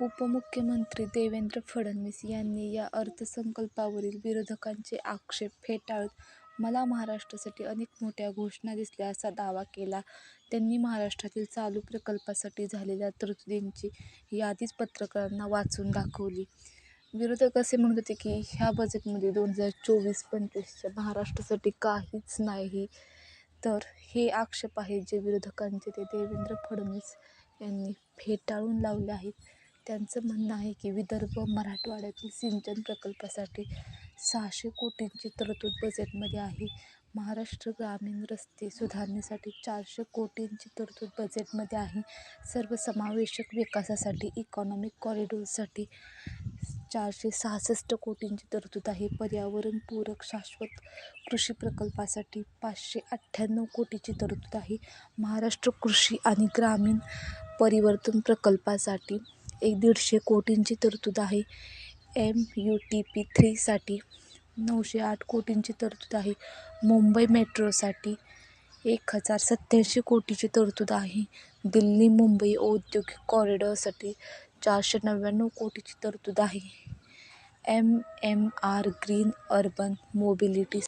उपमुख्यमंत्री देवेंद्र फडणवीस यांनी या अर्थसंकल्पावरील विरोधकांचे आक्षेप फेटाळत मला महाराष्ट्रासाठी अनेक मोठ्या घोषणा दिसल्या असा दावा केला. त्यांनी महाराष्ट्रातील चालू प्रकल्पासाठी झालेल्या तरतुदींची यादीच पत्रकारांना वाचून दाखवली. विरोधक असे म्हणत होते की ह्या बजेटमध्ये दोन हजार चोवीस पंचवीसच्या महाराष्ट्रासाठी काहीच नाही. तर हे आक्षेप आहेत जे विरोधकांचे ते देवेंद्र फडणवीस यांनी फेटाळून लावले आहेत. त्यांचं म्हणणं आहे की विदर्भ, मराठवाड्यातील सिंचन प्रकल्पासाठी सहाशे कोटींची तरतूद बजेटमध्ये आहे. महाराष्ट्र ग्रामीण रस्ते सुधारणेसाठी चारशे कोटींची तरतूद बजेटमध्ये आहे. सर्वसमावेशक विकासासाठी इकॉनॉमिक कॉरिडॉरसाठी चारशे सहासष्ट कोटींची तरतूद आहे. पर्यावरणपूरक शाश्वत कृषी प्रकल्पासाठी पाचशे अठ्ठ्याण्णव कोटींची तरतूद आहे. महाराष्ट्र कृषी आणि ग्रामीण परिवर्तन प्रकल्पासाठी एक दीडशे कोटींची तरतूद आहे. एम यू टी पी थ्रीसाठी नऊशे आठ कोटींची तरतूद आहे. मुंबई मेट्रोसाठी एक हजार सत्त्याऐंशी कोटीची तरतूद आहे. दिल्ली-मुंबई औद्योगिक कॉरिडॉरसाठी चारशे नव्याण्णव कोटीची तरतूद आहे. M M R green urban mobility